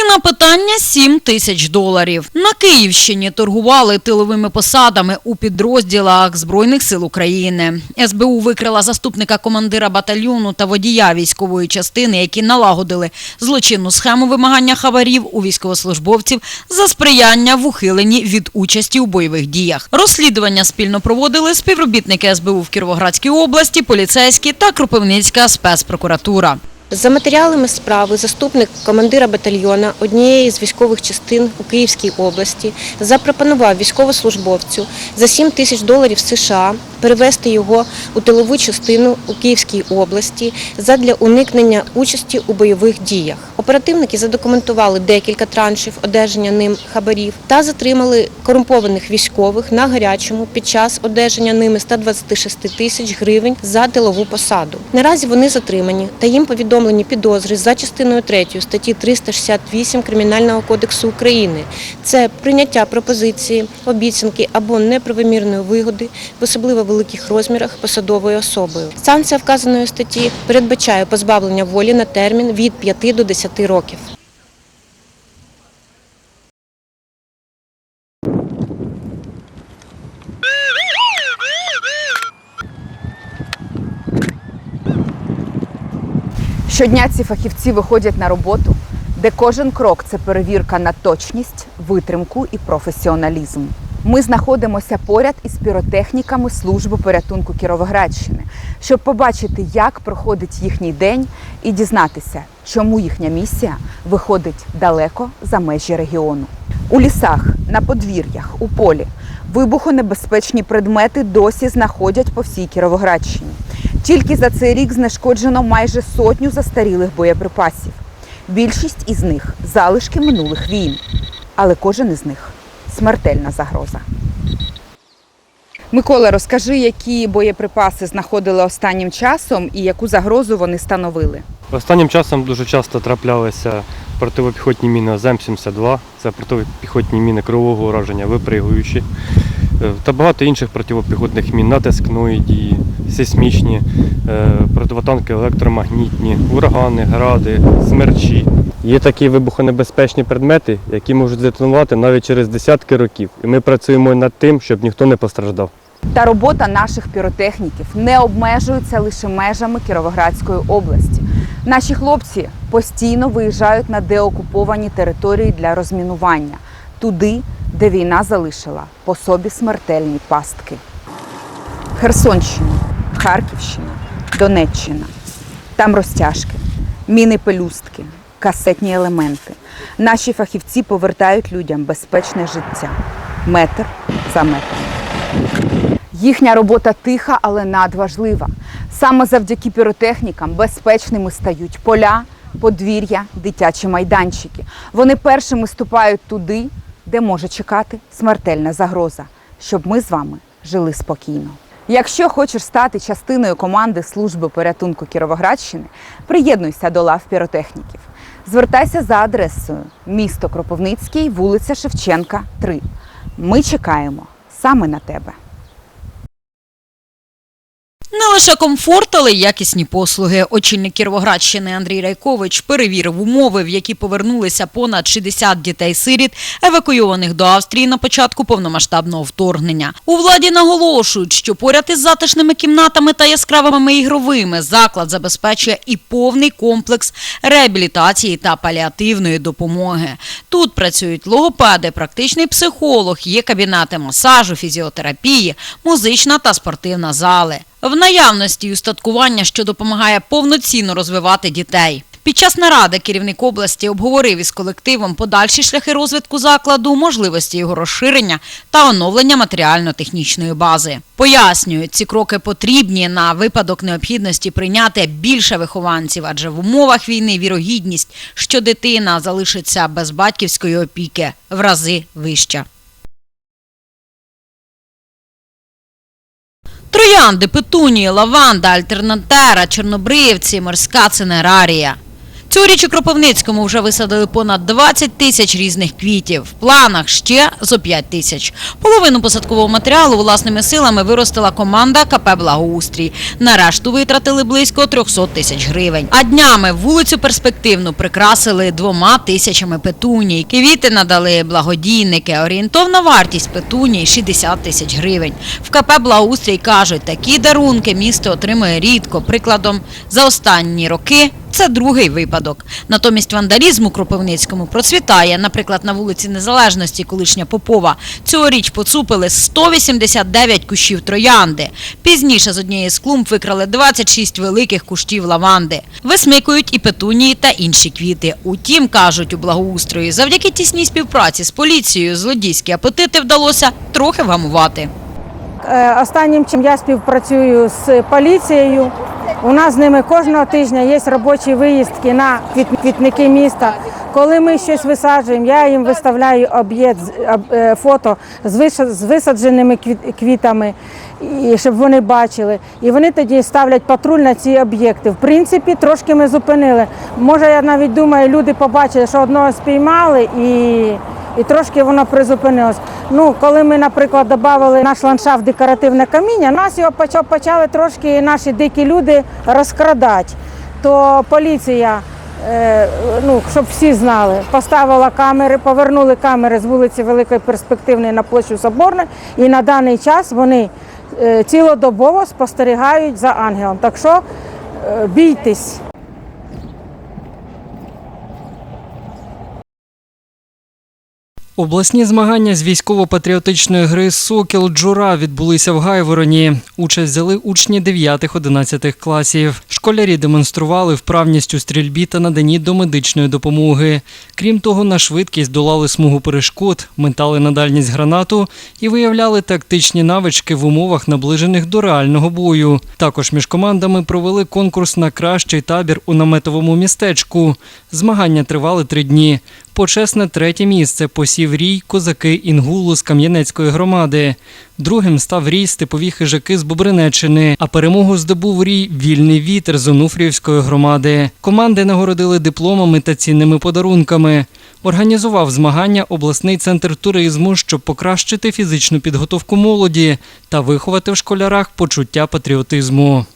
Ціна питання 7 тисяч доларів. На Київщині торгували тиловими посадами у підрозділах Збройних сил України. СБУ викрила заступника командира батальйону та водія військової частини, які налагодили злочинну схему вимагання хабарів у військовослужбовців за сприяння в ухиленні від участі у бойових діях. Розслідування спільно проводили співробітники СБУ в Кіровоградській області, поліцейські та Кропивницька спецпрокуратура. За матеріалами справи заступник командира батальйона однієї з військових частин у Київській області запропонував військовослужбовцю за 7 тисяч доларів США перевести його у тилову частину у Київській області задля уникнення участі у бойових діях. Оперативники задокументували декілька траншів одержання ним хабарів та затримали корумпованих військових на гарячому під час одержання ними 126 тисяч гривень за тилову посаду. Наразі вони затримані та їм повідомлені підозри за частиною 3 статті 368 Кримінального кодексу України. Це прийняття пропозиції, обіцянки або неправомірної вигоди в особливо великих розмірах посадовою особою. Санкція вказаної статті передбачає позбавлення волі на термін від 5 до 10 років. Щодня ці фахівці виходять на роботу, де кожен крок це перевірка на точність, витримку і професіоналізм. Ми знаходимося поряд із піротехніками служби порятунку Кіровоградщини, щоб побачити, як проходить їхній день, і дізнатися, чому їхня місія виходить далеко за межі регіону. У лісах, на подвір'ях, у полі вибухонебезпечні предмети досі знаходять по всій Кіровоградщині. Тільки за цей рік знешкоджено майже сотню застарілих боєприпасів. Більшість із них залишки минулих війн, але кожен із них смертельна загроза. Микола, розкажи, які боєприпаси знаходили останнім часом і яку загрозу вони становили. Останнім часом дуже часто траплялися противопіхотні міни АЗЕМ-72, це протипіхотні міни кривого ураження, випригуючі, е, та багато інших протипіхотних мін натискної дії, сейсмічні, е, противотанки електромагнітні, урагани, гради, смерчі. Є такі вибухонебезпечні предмети, які можуть здетонувати навіть через десятки років. І ми працюємо над тим, щоб ніхто не постраждав. Та робота наших піротехніків не обмежується лише межами Кіровоградської області. Наші хлопці постійно виїжджають на деокуповані території для розмінування, туди, де війна залишила по собі смертельні пастки. Херсонщина, Харківщина, Донеччина. Там розтяжки, міни пелюстки, касетні елементи. Наші фахівці повертають людям безпечне життя метр за метром. Їхня робота тиха, але надважлива. Саме завдяки піротехнікам безпечними стають поля, подвір'я, дитячі майданчики. Вони першими ступають туди, де може чекати смертельна загроза, щоб ми з вами жили спокійно. Якщо хочеш стати частиною команди служби порятунку Кіровоградщини, приєднуйся до лав піротехніків. Звертайся за адресою місто Кропивницький, вулиця Шевченка, 3. Ми чекаємо саме на тебе. Не лише комфорт, але й якісні послуги. Очільник Кіровоградщини Андрій Райкович перевірив умови, в які повернулися понад 60 дітей-сиріт, евакуйованих до Австрії на початку повномасштабного вторгнення. У владі наголошують, що поряд із затишними кімнатами та яскравими ігровими заклад забезпечує і повний комплекс реабілітації та паліативної допомоги. Тут працюють логопеди, практичний психолог, є кабінети масажу, фізіотерапії, музична та спортивна зали. В наявності устаткування, що допомагає повноцінно розвивати дітей. Під час наради керівник області обговорив із колективом подальші шляхи розвитку закладу, можливості його розширення та оновлення матеріально-технічної бази. Пояснюють, ці кроки потрібні на випадок необхідності прийняти більше вихованців, адже в умовах війни вірогідність, що дитина залишиться без батьківської опіки, в рази вища. Троянди, петунії, лаванда, альтернатера, чорнобривці, морська цинерарія. Цьогоріч у Кропивницькому вже висадили понад 20 тисяч різних квітів. В планах ще зо 5 тисяч. Половину посадкового матеріалу власними силами виростила команда КП «Благоустрій». На решту витратили близько 300 тисяч гривень. А днями вулицю перспективну прикрасили двома тисячами петуній. Квіти надали благодійники. Орієнтовна вартість петуній – 60 тисяч гривень. В КП «Благоустрій» кажуть, такі дарунки місто отримує рідко. Прикладом, за останні роки це другий випадок. Натомість вандалізм у Кропивницькому процвітає. Наприклад, на вулиці Незалежності, колишня Попова, цьогоріч поцупили 189 кущів троянди. Пізніше з однієї з клумб викрали 26 великих кущів лаванди. Висмикують і петунії та інші квіти. Утім, кажуть у благоустрої, завдяки тісній співпраці з поліцією злодійські апетити вдалося трохи вгамувати. Е, Останнім чим я співпрацюю з поліцією. У нас з ними кожного тижня є робочі виїздки на квітники міста. Коли ми щось висаджуємо, я їм виставляю об'єкт е, фото з висадженими квітами, щоб вони бачили. І вони тоді ставлять патруль на ці об'єкти. В принципі, трошки ми зупинили. Може, я навіть думаю, люди побачили, що одного спіймали і. І трошки воно призупинилось. Ну, коли ми, наприклад, додали наш ландшафт декоративне каміння, нас його почали трошки наші дикі люди розкрадати. То поліція, е, ну, щоб всі знали, поставила камери, повернули камери з вулиці Великої Перспективної на площу Соборна, і на даний час вони е, цілодобово спостерігають за ангелом. Так що е, бійтесь. Обласні змагання з військово-патріотичної гри Сокіл Джура відбулися в Гайвороні. Участь взяли учні 9-11 класів. Школярі демонстрували вправність у стрільбі та наданні домедичної допомоги. Крім того, на швидкість долали смугу перешкод, метали на дальність гранату і виявляли тактичні навички в умовах, наближених до реального бою. Також між командами провели конкурс на кращий табір у наметовому містечку. Змагання тривали три дні. Почесне третє місце посів рій козаки Інгулу з Кам'янецької громади. Другим став рій степові хижаки з Бобринеччини, а перемогу здобув рій Вільний вітер з Онуфріївської громади. Команди нагородили дипломами та цінними подарунками. Організував змагання обласний центр туризму, щоб покращити фізичну підготовку молоді та виховати в школярах почуття патріотизму.